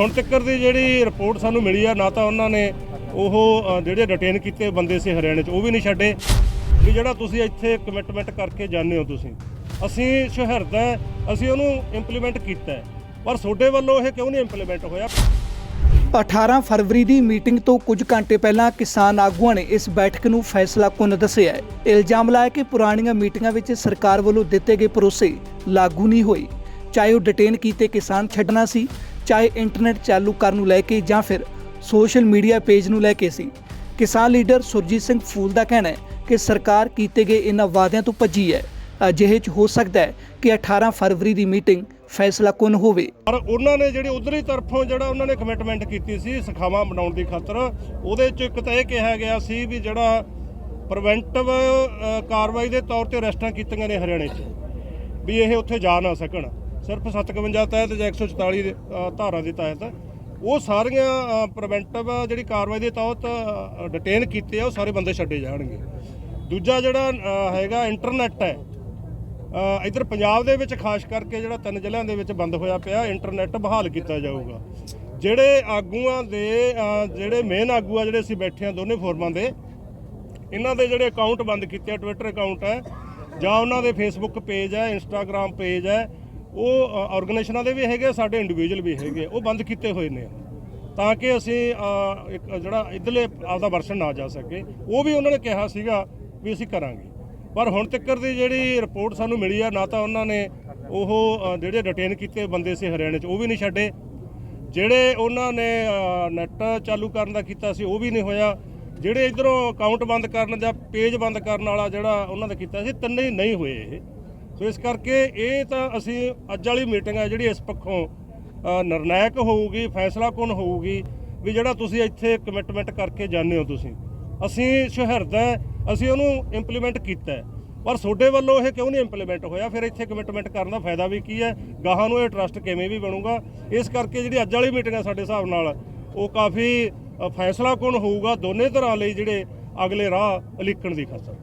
ਹੁਣ ਤੱਕ ਦੀ ਜਿਹੜੀ ਰਿਪੋਰਟ ਸਾਨੂੰ ਮਿਲੀ ਆ ਨਾ ਤਾਂ ਉਹਨਾਂ ਨੇ ਉਹ ਅ, ਜਿਹੜੇ ਡਿਟੇਨ ਕੀਤੇ ਬੰਦੇ ਸੀ ਹਰਿਆਣੇ 'ਚ ਉਹ ਵੀ ਨਹੀਂ ਛੱਡੇ। ਵੀ ਜਿਹੜਾ ਤੁਸੀਂ ਇੱਥੇ ਕਮਿਟਮੈਂਟ ਕਰਕੇ ਜਾਂਦੇ ਹੋ ਤੁਸੀਂ। ਅਸੀਂ ਸ਼ਹਿਰਦ ਹੈ ਅਸੀਂ ਉਹਨੂੰ ਇੰਪਲੀਮੈਂਟ ਕੀਤਾ ਹੈ। ਪਰ ਤੁਹਾਡੇ ਵੱਲੋਂ ਇਹ ਕਿਉਂ ਨਹੀਂ ਇੰਪਲੀਮੈਂਟ ਹੋਇਆ? 18 ਫਰਵਰੀ ਦੀ ਮੀਟਿੰਗ ਤੋਂ ਕੁਝ ਘੰਟੇ ਪਹਿਲਾਂ ਕਿਸਾਨ ਆਗੂਆਂ ਨੇ ਇਸ ਬੈਠਕ ਨੂੰ ਫੈਸਲਾ ਕੁਨ ਦੱਸਿਆ ਹੈ। ਇਲਜ਼ਾਮ ਲਾਇਆ ਕਿ ਪੁਰਾਣੀਆਂ ਮੀਟਿੰਗਾਂ ਵਿੱਚ ਸਰਕਾਰ ਵੱਲੋਂ ਦਿੱਤੇ ਗਏ ਭਰੋਸੇ ਲਾਗੂ ਨਹੀਂ ਹੋਏ। ਚਾਹੇ ਉਹ ਡਿਟੇਨ ਕੀਤੇ ਕਿਸਾਨ ਛੱਡਣਾ ਸੀ ਚਾਹੇ ਇੰਟਰਨੈਟ ਚਾਲੂ ਕਰਨ ਨੂੰ ਲੈ ਕੇ ਜਾਂ ਫਿਰ ਸੋਸ਼ਲ ਮੀਡੀਆ ਪੇਜ ਨੂੰ ਲੈ ਕੇ ਸੀ। ਕਿਸਾਨ ਲੀਡਰ ਸੁਰਜੀਤ ਸਿੰਘ ਫੂਲ ਦਾ ਕਹਿਣਾ ਹੈ ਕਿ ਸਰਕਾਰ ਕੀਤੇ ਗਏ ਇਹਨਾਂ ਵਾਅਦਿਆਂ ਤੋਂ ਭੱਜੀ ਹੈ। ਅਜਿਹੇ 'ਚ ਹੋ ਸਕਦਾ ਹੈ ਕਿ 18 ਫਰਵਰੀ ਦੀ ਮੀਟਿੰਗ ਫੈਸਲਾ ਕੁਨ ਹੋਵੇ। ਪਰ ਉਹਨਾਂ ਨੇ ਜਿਹੜੀ ਉਧਰਲੀ ਤਰਫੋਂ ਜਿਹੜਾ ਉਹਨਾਂ ਨੇ ਕਮਿਟਮੈਂਟ ਕੀਤੀ ਸੀ ਸਖਾਵਾਂ ਬਣਾਉਣ ਦੀ ਖਾਤਰ, ਉਹਦੇ ਚ ਇੱਕ ਤਾਂ ਇਹ ਕਿਹਾ ਗਿਆ ਸੀ ਵੀ ਜਿਹੜਾ ਪ੍ਰੀਵੈਂਟਿਵ ਕਾਰਵਾਈ ਦੇ ਤੌਰ ਤੇ ਅਰੈਸਟਾਂ ਕੀਤੀਆਂ ਨੇ ਹਰਿਆਣੇ 'ਚ, ਵੀ ਇਹ ਉੱਥੇ ਜਾ ਨਾ ਸਕਣ। ਸਿਰਫ 57 ਤਹਿਤ ਜਾਂ 144 ਦੇ, ਅ, ਧਾਰਾ ਦੇ ਤਹਿਤ ਉਹ ਸਾਰੀਆਂ ਪ੍ਰੀਵੈਂਟਿਵ ਜਿਹੜੀ ਕਾਰਵਾਈ ਦੇ ਤਹਿਤ ਡਿਟੇਨ ਕੀਤੇ ਆ ਉਹ ਸਾਰੇ ਬੰਦੇ ਛੱਡੇ ਜਾਣਗੇ। ਦੂਜਾ ਜਿਹੜਾ ਅ, ਹੈਗਾ ਇੰਟਰਨੈਟ ਹੈ ਅ, ਇੱਧਰ ਪੰਜਾਬ ਦੇ ਵਿੱਚ ਖਾਸ ਕਰਕੇ ਜਿਹੜਾ ਤਿੰਨ ਜ਼ਿਲ੍ਹਿਆਂ ਦੇ ਵਿੱਚ ਬੰਦ ਹੋਇਆ ਪਿਆ ਇੰਟਰਨੈਟ ਬਹਾਲ ਕੀਤਾ ਜਾਊਗਾ। ਜਿਹੜੇ ਆਗੂਆਂ ਦੇ ਅ, ਜਿਹੜੇ ਮੇਨ ਆਗੂ ਆ ਜਿਹੜੇ ਅਸੀਂ ਬੈਠੇ ਆ ਦੋਨੇ ਫੋਰਮਾਂ ਦੇ ਇਹਨਾਂ ਦੇ ਜਿਹੜੇ ਅਕਾਊਂਟ ਬੰਦ ਕੀਤੇ ਆ ਟਵਿੱਟਰ ਅਕਾਊਂਟ ਹੈ ਜਾਂ ਉਹਨਾਂ ਦੇ ਫੇਸਬੁੱਕ ਪੇਜ ਹੈ ਇੰਸਟਾਗ੍ਰam ਪੇਜ ਹੈ ਉਹ ਆਰਗੇਨਾਈਜੇਸ਼ਨਾਂ ਦੇ ਵੀ ਹੈਗੇ ਸਾਡੇ ਇੰਡੀਵਿਜੂਅਲ ਵੀ ਹੈਗੇ ਉਹ ਬੰਦ ਕੀਤੇ ਹੋਏ ਨੇ। ਤਾਂ ਕਿ ਅਸੀਂ ਇੱਕ, ਜਿਹੜਾ ਇਧਰਲੇ ਆਪਦਾ ਵਰਸ਼ਨ ਨਾ ਜਾ ਸਕੇ। ਉਹ ਵੀ ਉਹਨਾਂ ਨੇ ਕਿਹਾ ਸੀਗਾ ਵੀ ਅਸੀਂ ਕਰਾਂਗੇ। ਪਰ ਹੁਣ ਤੱਕ ਦੀ ਜਿਹੜੀ ਰਿਪੋਰਟ ਸਾਨੂੰ ਮਿਲੀ ਆ, ਨਾ ਤਾਂ ਉਹਨਾਂ ਨੇ ਉਹ ਜਿਹੜੇ ਡਿਟੇਨ ਕੀਤੇ ਬੰਦੇ ਸੀ ਹਰਿਆਣੇ 'ਚ, ਉਹ ਵੀ ਨਹੀਂ ਛੱਡੇ। ਜਿਹੜੇ ਉਹਨਾਂ ਨੇ ਨੈਟ ਚਾਲੂ ਕਰਨ ਦਾ ਕੀਤਾ ਸੀ, ਉਹ ਵੀ ਨਹੀਂ ਹੋਇਆ। ਜਿਹੜੇ ਇਧਰੋਂ ਅਕਾਊਂਟ ਬੰਦ ਕਰਨ ਜਾਂ ਪੇਜ ਬੰਦ ਕਰਨ ਵਾਲਾ ਜਿਹੜਾ ਉਹਨਾਂ ਦਾ ਕੀਤਾ ਸੀ, ਤਿੰਨੇ ਹੀ ਨਹੀਂ ਹੋਏ ਇਹ। ਸੋ ਇਸ ਕਰਕੇ ਇਹ ਤਾਂ ਅਸੀਂ ਅੱਜ ਵਾਲੀ ਮੀਟਿੰਗ ਹੈ ਜਿਹੜੀ ਇਸ ਪੱਖੋਂ ਨਿਰਣਾਇਕ ਹੋਊਗੀ ਫੈਸਲਾ ਕੌਣ ਹੋਊਗੀ, ਵੀ ਜਿਹੜਾ ਤੁਸੀਂ ਇੱਥੇ ਕਮਿਟਮੈਂਟ ਕਰਕੇ ਜਾਂਦੇ ਹੋ ਤੁਸੀਂ। ਅਸੀਂ ਸ਼ਹਿਰਦ ਅਸੀਂ ਉਹਨੂੰ ਇੰਪਲੀਮੈਂਟ ਕੀਤਾ ਪਰ ਤੁਹਾਡੇ ਵੱਲੋਂ ਇਹ ਕਿਉਂ ਨਹੀਂ ਇੰਪਲੀਮੈਂਟ ਹੋਇਆ? ਫਿਰ ਇੱਥੇ ਕਮਿਟਮੈਂਟ ਕਰਨ ਦਾ ਫਾਇਦਾ ਵੀ ਕੀ ਹੈ? ਗਾਹਾਂ ਨੂੰ ਇਹ ਟਰਸਟ ਕਿਵੇਂ ਵੀ ਬਣੂਗਾ? ਇਸ ਕਰਕੇ ਜਿਹੜੀ ਅੱਜ ਵਾਲੀ ਮੀਟਿੰਗ ਹੈ ਸਾਡੇ ਹਿਸਾਬ ਨਾਲ, ਉਹ ਕਾਫੀ ਫੈਸਲਾ ਕੌਣ ਹੋਊਗਾ ਦੋਨੇ ਤਰ੍ਹਾਂ ਲਈ ਜਿਹੜੇ ਅਗਲੇ ਰਾਹ ਅਲੀਕਣ ਦੀ ਖਾਤਰ।